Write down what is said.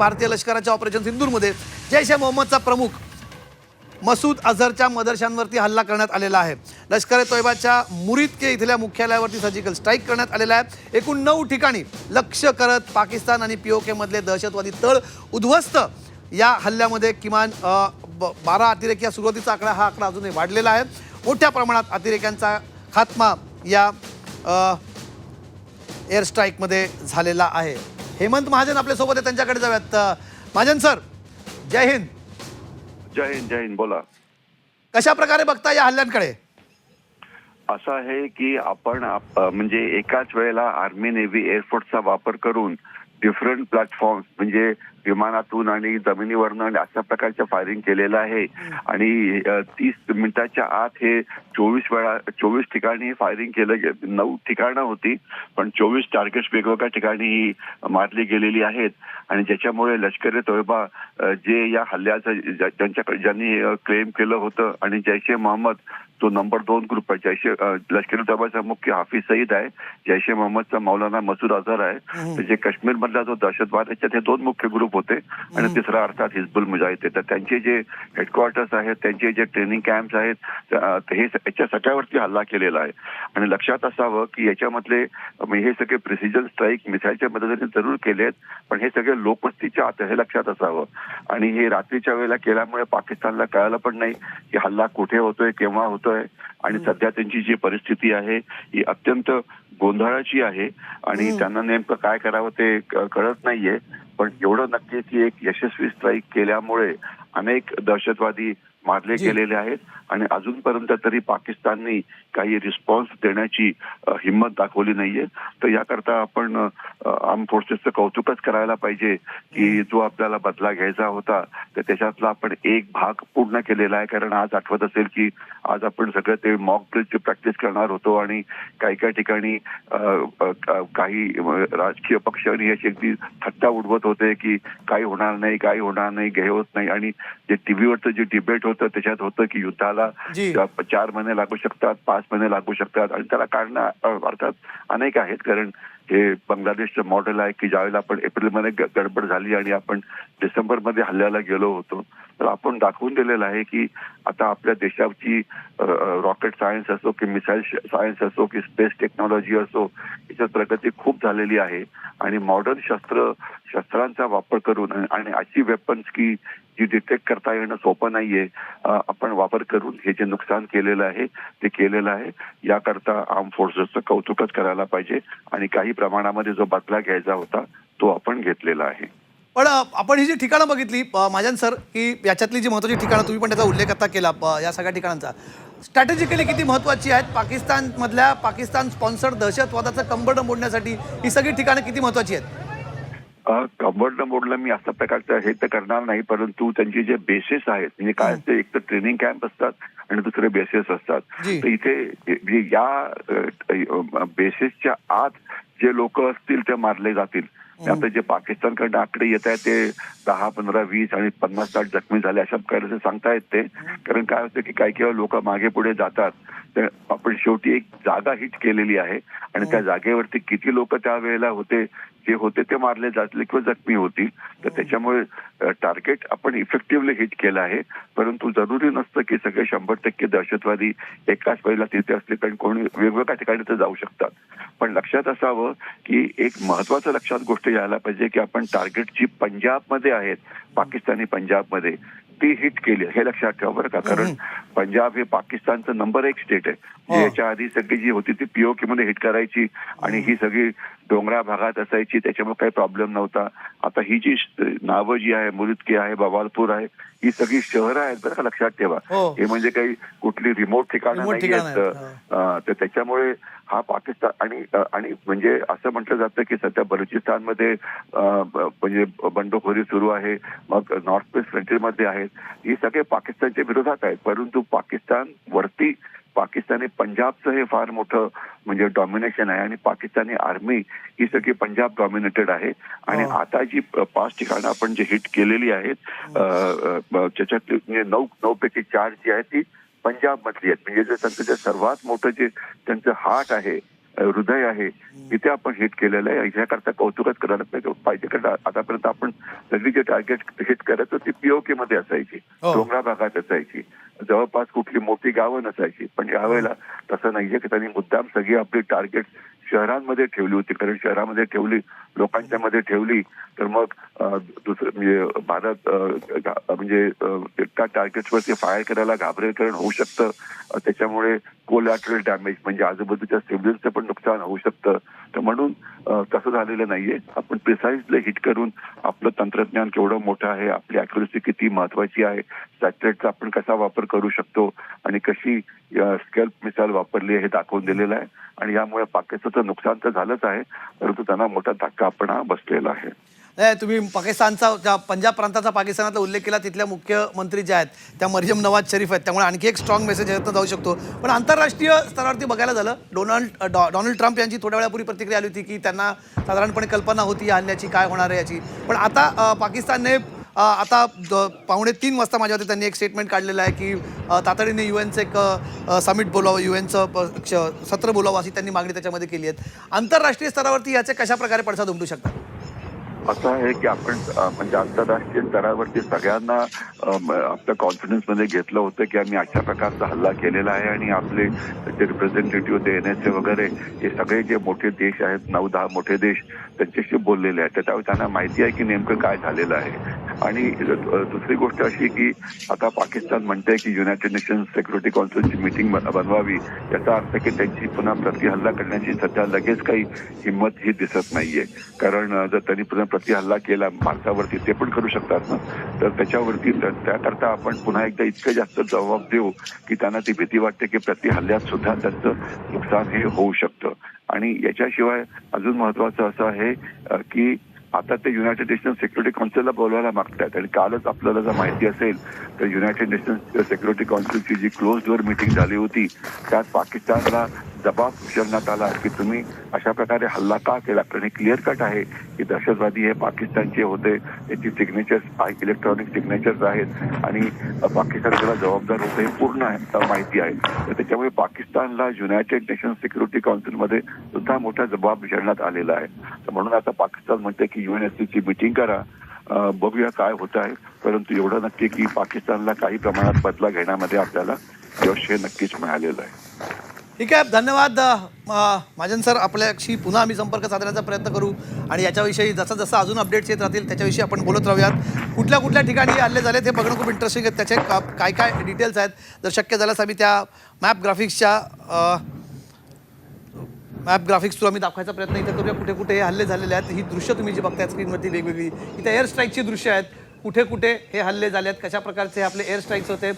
भारतीय लष्कराच्या ऑपरेशन सिंदूरमध्ये जैश ए मोहम्मदचा प्रमुख मसूद अझहरच्या मदरशांवरती हल्ला करण्यात आलेला आहे. लष्कर ए तोयबाच्या मुरिदके इथल्या मुख्यालयावरती सर्जिकल स्ट्राईक करण्यात आलेला आहे. एकूण नऊ ठिकाणी लक्ष करत पाकिस्तान आणि पीओकेमधले दहशतवादी तळ उद्ध्वस्त. या हल्ल्यामध्ये किमान ब- बारा अतिरेकी या सुरुवातीचा आकडा हा आकडा अजूनही वाढलेला आहे. मोठ्या प्रमाणात अतिरेक्यांचा खात्मा या एअर स्ट्राईकमध्ये झालेला आहे. हेमंत महाजन आपल्यासोबत आहे त्यांच्याकडे जाऊयात. महाजन सर जय हिंद. जय हिंद जय हिंद बोला. कशा प्रकारे बघता या हल्ल्यांकडे? असं आहे की आपण म्हणजे एकाच वेळेला आर्मी नेव्ही एअरफोर्सचा वापर करून डिफरंट प्लॅटफॉर्म म्हणजे विमानातून आणि जमिनीवरनं आणि अशा प्रकारचं फायरिंग केलेलं आहे. आणि तीस मिनिटाच्या आत हे चोवीस वेळा चोवीस ठिकाणी फायरिंग केलं गे- नऊ ठिकाणं होती पण चोवीस टार्गेट्स वेगवेगळ्या ठिकाणी ही मारली गेलेली आहेत. आणि ज्याच्यामुळे लष्कर ए तोयबा जे या हल्ल्याचं ज्या- ज्यांच्याकडे ज्यांनी क्लेम केलं होतं आणि जैश ए मोहम्मद तो नंबर दोन ग्रुप आहे. जैश लष्कर तोयबाचा मुख्य हाफिज सईद आहे जैश ए मोहम्मदचा मौलाना मसूद अझहर आहे. जे काश्मीर मधला जो दहशतवाद आहे त्याचे दोन मुख्य ग्रुप होते. आणि तिसरा अर्थात हिजबुल मुजाहिद. तर त्यांचे जे हेडक्वार्टर्स आहेत त्यांचे जे ट्रेनिंग कॅम्प्स आहेत हे याच्या सगळ्यावरती हल्ला केलेला आहे. आणि लक्षात असावं की याच्यामधले हे सगळे प्रिसिजन स्ट्राईक मिसाईलच्या मदतीने जरूर केलेत पण हे सगळे लोकवस्तीच्या आत हे लक्षात असावं. आणि हे रात्रीच्या वेळेला केल्यामुळे पाकिस्तानला कळालं पण नाही की हल्ला कुठे होतोय केव्हा होतोय. आणि सध्या त्यांची जी परिस्थिती आहे ही अत्यंत गोंधळाची आहे आणि त्यांना नेमकं काय करावं ते कळत नाहीये. पण एवढं नक्की की एक यशस्वी स्ट्राईक केल्यामुळे अनेक दहशतवादी मारले. गेलेले आहेत आणि अजूनपर्यंत तरी पाकिस्ताननी काही रिस्पॉन्स देण्याची हिंमत दाखवली नाहीये. तर याकरता आपण आर्म फोर्सेसचं कौतुकच करायला पाहिजे की जो आपल्याला बदला घ्यायचा होता तर त्याच्यातला आपण एक भाग पूर्ण केलेला आहे. कारण आज आठवत असेल की आज आपण सगळं ते मॉक ड्रिलची प्रॅक्टिस करणार होतो आणि काही काही ठिकाणी काही राजकीय पक्षांनी याची अगदी थट्टा उडवत होते की काही होणार नाही काही होणार नाही होत नाही. आणि जे टीव्हीवरचं जे डिबेट होतं त्याच्यात होतं की युद्धाला चार महिने लागू शकतात पाच महिने लागू शकतात. आणि त्याला कारण अर्थात अनेक आहेत. कारण हे बांगलादेशचं मॉडेल आहे की ज्यावेळेला आपण एप्रिलमध्ये ग- गडबड झाली आणि आपण डिसेंबरमध्ये हल्ल्याला गेलो होतो तर आपण दाखवून दिलेलं आहे की आता आपल्या देशाची रॉकेट सायन्स असो की मिसाईल सायन्स असो की स्पेस टेक्नॉलॉजी असो याच्यात प्रगती खूप झालेली आहे. आणि मॉडर्न शस्त्र शस्त्रांचा वापर करून आणि- अशी वेपन्स की जी डिटेक्ट करता येणं सोपं नाहीये आपण वापर करून हे जे नुकसान केलेलं आहे ते केलेलं आहे. याकरता आर्म फोर्सेसचं कौतुकच करायला पाहिजे आणि काही प्रमाणामध्ये जो बदला घ्यायचा होता तो आपण घेतलेला आहे. पण आपण ही जी ठिकाणं बघितली महाजन सर की याच्यातली जी महत्वाची ठिकाणं तुम्ही पण त्याचा उल्लेख आता केला या सगळ्या ठिकाणांचा. स्ट्रॅटेजिकली किती महत्वाची आहेत? पाकिस्तान मधल्या पाकिस्तान स्पॉन्सर्ड दहशतवादाचं कंबरडं मोडण्यासाठी ही सगळी ठिकाणं किती महत्वाची आहेत? कंबर्ड मोडला मी अशा प्रकारचं हे तर करणार नाही परंतु त्यांचे जे बेसेस आहेत म्हणजे काय असते एक तर ट्रेनिंग कॅम्प असतात आणि दुसरे बेसेस असतात. तर इथे या बेसेसच्या आत जे लोक असतील ते मारले जातील. आता जे पाकिस्तानकडे आकडे येत आहेत ते दहा पंधरा वीस आणि पन्नास साठ जखमी झाले अशा प्रकारे सांगता येत ते कारण काय होतं की काही काही लोक मागे पुढे जातात. तर आपण शेवटी एक जागा हिट केलेली आहे. आणि त्या जागेवरती किती लोक त्यावेळेला होते जे होते ते मारले जातले किंवा जखमी होतील. तर त्याच्यामुळे टार्गेट आपण इफेक्टिव्हली हिट केलं आहे. परंतु जरुरी नसतं की सगळे शंभर टक्के दहशतवादी एकाच वेळेला तिथे असले कारण कोणी वेगवेगळ्या ठिकाणी ते जाऊ शकतात. पण लक्षात असावं की एक महत्वाचं लक्षात गोष्ट यायला पाहिजे की आपण टार्गेट जी पंजाबमध्ये आहेत पाकिस्तानी पंजाबमध्ये ती हिट केली हे लक्षात ठेवा बरं का. कारण पंजाब हे पाकिस्तानचं नंबर एक स्टेट आहे. याच्या आधी सगळी जी होती ती पीओके मध्ये हिट करायची आणि ही सगळी डोंगरा भागात असायची त्याच्यामुळे काही प्रॉब्लेम नव्हता. आता ही जी नावं जी आहे मुरिदकी आहे बवालपूर आहे ही सगळी शहरं आहेत बरं का लक्षात ठेवा. हो. हे म्हणजे काही कुठली रिमोट ठिकाणं नाही आहेत तर त्याच्यामुळे हा पाकिस्तान आणि आणि म्हणजे असं म्हटलं जातं की सध्या बलुचिस्तानमध्ये म्हणजे बंडखोरी सुरू आहे मग नॉर्थ वेस्ट फ्रंटियरमध्ये आहेत. ही सगळे पाकिस्तानच्या विरोधात आहेत. परंतु पाकिस्तान वरती. पाकिस्तानी पंजाबचं हे फार मोठं म्हणजे डॉमिनेशन आहे आणि पाकिस्तानी आर्मी ही सगळी पंजाब डॉमिनेटेड आहे. आणि हो. आता जी पाच ठिकाणं आपण जी हिट केलेली आहेत अ, त्याच्यातली म्हणजे नऊ नऊ पैकी चार जी आहेत ती पंजाब मधली आहेत. म्हणजे जे त्यांचं जे सर्वात मोठं जे त्यांचं हार्ट आहे हृदय आहे. तिथे आपण हिट केलेलं आहे. ह्याकरता कौतुकच करायला पाहिजे पाहिजे. कारण आतापर्यंत आपण सगळी जे टार्गेट हिट करायचो ती पीओके मध्ये असायची. हो. डोंगरा भागात असायची. जवळपास कुठली मोठी गावं नसायची. पण यावेळेला तसं नाहीये की त्यांनी मुद्दाम सगळी आपली टार्गेट शहरांमध्ये ठेवली होती. कारण शहरामध्ये ठेवली लोकांच्या मध्ये ठेवली तर मग दुसरं म्हणजे भारत म्हणजे त्या टार्गेट्सवरती फायर करायला घाबरेलकरण होऊ शकतं. त्याच्यामुळे कोलॅटरल डॅमेज म्हणजे आजूबाजूच्या सिव्हिल्सचं पण नुकसान होऊ शकतं. तर म्हणून तसं झालेलं नाहीये. आपण प्रिसाईजले हिट करून आपलं तंत्रज्ञान केवढं मोठं आहे आपली अॅक्युरेसी किती महत्वाची आहे सॅटेलाइटचा आपण कसा वापर करू शकतो आणि कशी स्केल्प मिसाईल वापरली हे दाखवून दिलेलं आहे. आणि यामुळे पाकिस्तानचं नुकसान तर झालंच आहे परंतु त्यांना मोठा धक्का आपण हा बसलेला आहे. तुम्ही पाकिस्तानचा ज्या पंजाब प्रांताचा पाकिस्तानातला उल्लेख केला तिथल्या मुख्यमंत्री ज्या आहेत त्या मरियम नवाज शरीफ आहेत त्यामुळे आणखी एक स्ट्रॉंग मेसेज येत जाऊ शकतो. पण आंतरराष्ट्रीय स्तरावरती बघायला झालं डोनाल्ड डॉ- डोनाल्ड ट्रम्प यांची थोड्या वेळापूर्वी प्रतिक्रिया आली होती की त्यांना साधारणपणे कल्पना होती या हल्ल्याची काय होणार आहे याची. पण आता पाकिस्तानने आता द- पावणे तीन वाजता माझ्यावरती त्यांनी एक स्टेटमेंट काढलेलं आहे की तातडीने यू एनचं एक समिट बोलावं यू एनचं सत्र बोलावं अशी त्यांनी मागणी त्याच्यामध्ये केली आहे. आंतरराष्ट्रीय स्तरावरती याचे कशा प्रकारे पडसाद उमटू शकतात? असं आहे की आपण म्हणजे आंतरराष्ट्रीय स्तरावरती सगळ्यांना आपल्या कॉन्फिडन्समध्ये घेतलं होतं की आम्ही अशा प्रकारचा हल्ला केलेला आहे आणि आपले जे रिप्रेझेंटेटिव्ह होते एन एस ए वगैरे हे सगळे जे मोठे देश आहेत नऊ दहा मोठे देश त्यांच्याशी बोललेले आहेत. तर त्यावेळी त्यांना माहिती आहे की नेमकं काय झालेलं आहे. आणि दुसरी गोष्ट अशी की आता पाकिस्तान म्हणते की युनायटेड नेशन्स सेक्युरिटी काउन्सिलची मिटिंग बनवावी. याचा अर्थ की त्यांची पुन्हा प्रतिहल्ला करण्याची सध्या लगेच काही हिंमत ही दिसत नाहीये. कारण जर त्यांनी पुन्हा प्रतिहल्ला केला भारतावरती ते पण करू शकतात ना? तर त्याच्यावरती त्याकरता आपण पुन्हा एकदा इतकं जास्त जबाब देऊ की त्यांना ती भीती वाटते की प्रतिहल्ल्यात सुद्धा त्यांचं नुकसान हे होऊ शकतं. आणि याच्याशिवाय अजून महत्वाचं असं आहे की आता ते युनायटेड नेशन सिक्युरिटी काउन्सिलला बोलवायला मागतात आणि कालच आपल्याला जर माहिती असेल तर युनायटेड नेशन सिक्युरिटी काउन्सिलची जी क्लोज डोअर मिटिंग झाली होती त्यात पाकिस्तानला जबाब उचलण्यात आला की तुम्ही अशा प्रकारे हल्ला का केला? कारण हे क्लिअर कट आहे की दहशतवादी हे पाकिस्तानचे होते. याची सिग्नेचर्स इलेक्ट्रॉनिक सिग्नेचर्स आहेत. आणि पाकिस्तान त्याला जबाबदार होतं हे पूर्ण आहे माहिती आहे. तर त्याच्यामुळे पाकिस्तानला युनायटेड नेशन सिक्युरिटी काउन्सिलमध्ये सुद्धा मोठा जबाब विचारण्यात आलेला आहे. तर म्हणून आता पाकिस्तान म्हणते की युएनएससीची मिटिंग करा. बघूया काय होत आहे. परंतु एवढं नक्की की पाकिस्तानला काही प्रमाणात बदला घेण्यामध्ये आपल्याला यश हे नक्कीच मिळालेलं आहे. ठीक आहे धन्यवाद अ, महाजन सर. आपल्याशी पुन्हा आम्ही संपर्क साधण्याचा प्रयत्न करू आणि याच्याविषयी जसं जसं अजून अपडेट्स येत राहतील त्याच्याविषयी आपण बोलत राहूयात. कुठल्या कुठल्या ठिकाणी हे हल्ले झाले ते बघणं खूप इंटरेस्टिंग आहे. त्याचे का- काय काय डिटेल्स आहेत? जर शक्य झाल्यास आम्ही त्या मॅप ग्राफिक्सच्या मॅप ग्राफिक्स थ्रू आम्ही दाखवायचा प्रयत्न इथं करूया. कुठे कुठे हे हल्ले झालेले आहेत? ही दृश्य तुम्ही जी बघताय स्क्रीनवरती वेगवेगळी. इथे एअर स्ट्राईकची दृश्य आहेत. कुठे कुठे हे हल्ले झाले आहेत कशा प्रकारचे हे आपले एअर स्ट्राईक्स होते?